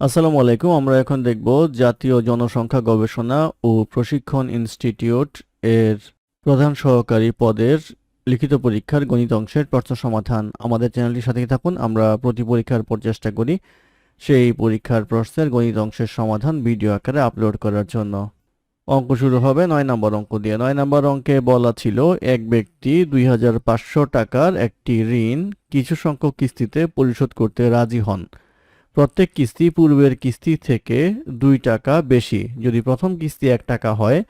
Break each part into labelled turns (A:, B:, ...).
A: আসসালামু আলাইকুম, আমরা এখন দেখব জাতীয় জনসংখ্যা গবেষণা ও প্রশিক্ষণ ইনস্টিটিউট এর প্রধান সহকারী পদের লিখিত পরীক্ষার গণিত অংশের প্রশ্ন সমাধান। আমাদের চ্যানেলটির সাথে থাকুন, আমরা প্রতি পরীক্ষার পর চেষ্টা করি সেই পরীক্ষার প্রশ্নের গণিত অংশের সমাধান ভিডিও আকারে আপলোড করার জন্য। অঙ্ক শুরু হবে নয় নম্বর অঙ্ক দিয়ে। নয় নম্বর অঙ্কে বলা ছিল, এক ব্যক্তি দুই হাজার পাঁচশো টাকার একটি ঋণ কিছু সংখ্যক কিস্তিতে পরিশোধ করতে রাজি হন। প্রত্যেক কিস্তি পূর্বের কিস্তি থেকে দুই টাকা বেশি। যদি প্রথম কিস্তি এক টাকা হয়,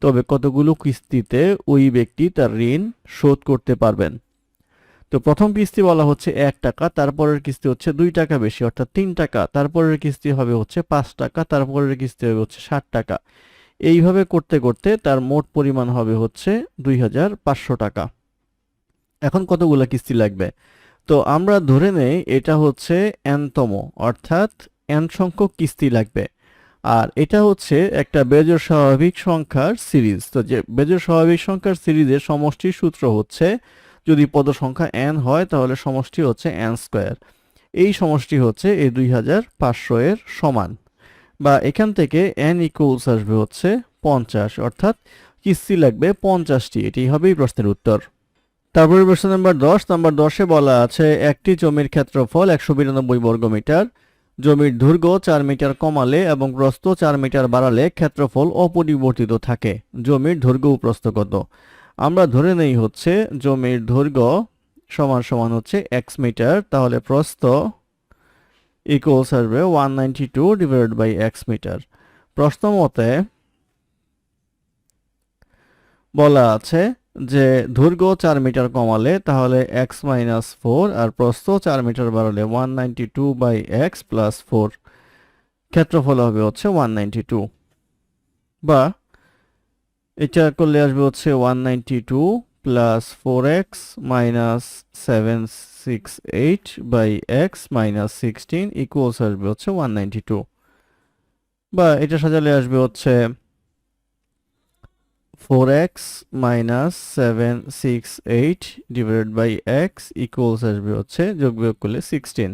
A: তবে কতগুলো কিস্তিতে ওই ব্যক্তি তার ঋণ শোধ করতে পারবেন? তো প্রথম কিস্তি বলা হচ্ছে এক টাকা, তারপরের কিস্তি হচ্ছে দুই টাকা বেশি, অর্থাৎ তিন টাকা। তারপরের কিস্তি হবে হচ্ছে পাঁচ টাকা, তারপরের কিস্তি হবে হচ্ছে ষাট টাকা। এইভাবে করতে করতে তার মোট পরিমাণ হবে হচ্ছে দুই হাজার পাঁচশো টাকা। এখন কতগুলো কিস্তি লাগবে? তো আমরা ধরে নেই এটা হচ্ছে এনতম অর্থাৎ এন সংখ্যক কিস্তি লাগবে। আর এটা হচ্ছে একটা বেজোড় স্বাভাবিক সংখ্যার সিরিজ। তো যে বেজোড় স্বাভাবিক সংখ্যার সিরিজের সমষ্টির সূত্র হচ্ছে, যদি পদ সংখ্যা এন হয়, তাহলে সমষ্টি হচ্ছে এন স্কোয়ার। এই সমষ্টি হচ্ছে এই দুই হাজার পাঁচশো এর সমান। বা এখান থেকে এন ইকুয়ালস আসবে হচ্ছে পঞ্চাশ, অর্থাৎ কিস্তি লাগবে পঞ্চাশটি। এটি হবেই প্রশ্নের উত্তর। তারপরে প্রশ্ন নাম্বার দশ। নাম্বার দশে বলা আছে, একটি জমির ক্ষেত্রফল একশো বিরানব্বই বর্গমিটার। জমির দৈর্ঘ্য চার মিটার কমালে এবং প্রস্থ চার মিটার বাড়ালে ক্ষেত্রফল অপরিবর্তিত থাকে। জমির দৈর্ঘ্য ও প্রস্থ কত? আমরা ধরে নেই হচ্ছে, জমির দৈর্ঘ্য সমান সমান হচ্ছে এক্স মিটার। তাহলে প্রস্থ ইকুয়ালস আসবে one ninety two divided by x metre. প্রশ্ন মতে বলা আছে যে দৈর্ঘ্য চার মিটার কমালে তাহলে এক্স মাইনাস ফোর আর প্রস্থ চার মিটার বাড়ালে one ninety two by x plus four ক্ষেত্রফল হবে হচ্ছে ওয়ান নাইনটি টু বা এটা করলে আসবে হচ্ছে one ninety two plus four x minus seven six eight by x minus sixteen equals আসবে হচ্ছে ওয়ান নাইনটি টু বা এটা সাজালে আসবে হচ্ছে four x minus seven six eight divided by x equals আসবে হচ্ছে, যোগ বিয়োগ করলে সিক্সটিন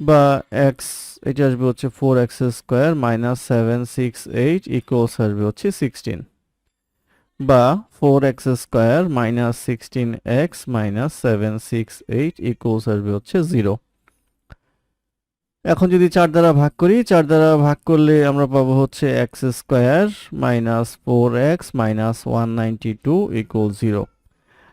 A: বা এক্স এটা আসবে হচ্ছে four x square minus seven six eight equals আসবে হচ্ছে সিক্সটিন বা four x square minus sixteen x minus seven six eight equals আসবে হচ্ছে জিরো এখন যদি চার দ্বারা ভাগ করি, চার দ্বারা ভাগ করলে আমরা পাবো হচ্ছে x square minus four x minus one ninety two equal zero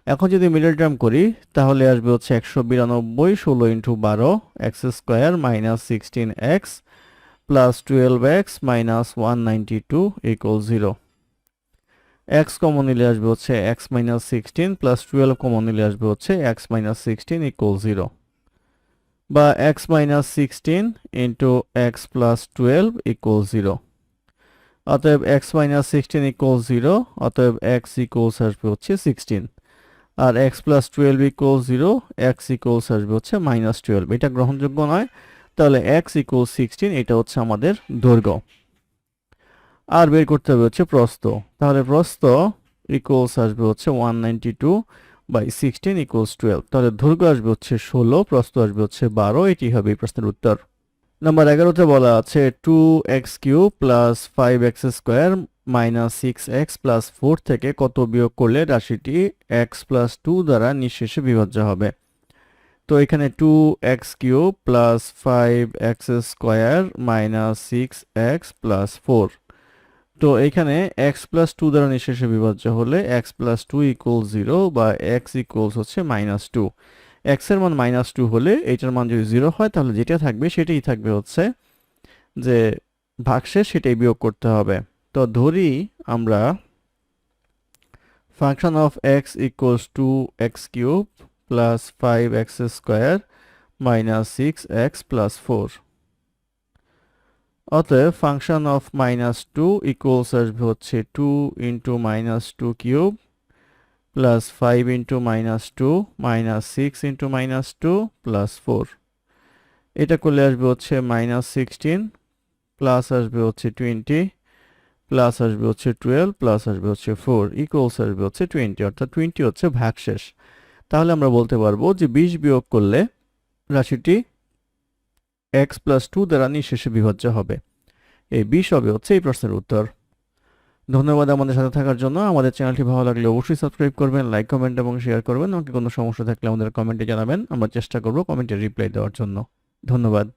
A: এখন যদি মিডল টার্ম করি, তাহলে আসবে হচ্ছে একশো বিরানব্বই ষোলো ইন্টু বারো x square minus sixteen x plus twelve x minus one ninety two equal zero x common নিলে আসবে হচ্ছে x minus sixteen plus twelve common নিলে আসবে হচ্ছে x minus sixteen equal zero বা x minus sixteen into x plus twelve equal zero অতএব x minus sixteen equal zero অতএব x equals আসবে হচ্ছে সিক্সটিন আর x plus twelve equal zero x equals আসবে হচ্ছে মাইনাস টুয়েলভ এটা গ্রহণযোগ্য নয়। তাহলে এক্স ইকুয়াল সিক্সটিন এটা হচ্ছে আমাদের দৈর্ঘ্য। আর বের করতে হবে হচ্ছে প্রস্থ। তাহলে প্রস্থ ইকুয়ালস আসবে হচ্ছে one ninety two by sixteen equals twelve তাহলে দৈর্ঘ্য আসবে হচ্ছে ষোলো, প্রস্থ আসবে হচ্ছে বারো, এটি হবে এই প্রশ্নের উত্তর। নাম্বার এগারোতে বলা আছে two x cube plus five x square minus six x plus four থেকে কত বিয়োগ করলে রাশিটি এক্স প্লাস টু দ্বারা নিঃশেষে বিভাজ্য হবে? তো এখানে two x cube plus five x square minus six x plus four তো এখানে এক্স প্লাস টু দ্বারা নিঃশেষে বিভাজ্য হলে x plus two equal zero বা এক্স ইকুয়ালস হচ্ছে মাইনাস টু এক্সের মান মাইনাস টু হলে এইটার মান যদি জিরো হয়, তাহলে যেটা থাকবে সেটাই থাকবে হচ্ছে যে ভাগশেষ সেটাই বিয়োগ করতে হবে। তো ধরি আমরা function of x equals two x cube plus five x square minus six x plus four অতএব function of minus two equals আসবে হচ্ছে two into minus two cube plus five into minus two minus six into minus two plus four এটা করলে আসবে হচ্ছে minus sixteen plus আসবে হচ্ছে twenty plus আসবে হচ্ছে টুয়েলভ প্লাস আসবে হচ্ছে ফোর ইকুয়ালস আসবে হচ্ছে টোয়েন্টি অর্থাৎ টোয়েন্টি হচ্ছে ভাগশেষ। তাহলে আমরা বলতে পারব যে বিশ বিয়োগ করলে রাশিটি এক্স প্লাস টু দ্বারা নিঃশেষে বিভাজ্য হবে। এই বিশ হবে হচ্ছে এই প্রশ্নের উত্তর। ধন্যবাদ আমাদের সাথে থাকার জন্য। আমাদের চ্যানেলটি ভালো লাগলে অবশ্যই সাবস্ক্রাইব করবেন, লাইক, কমেন্ট এবং শেয়ার করবেন। আমাকে কোনো সমস্যা থাকলে আমাদের কমেন্টে জানাবেন। আমরা চেষ্টা করব কমেন্টে রিপ্লাই দেওয়ার জন্য। ধন্যবাদ।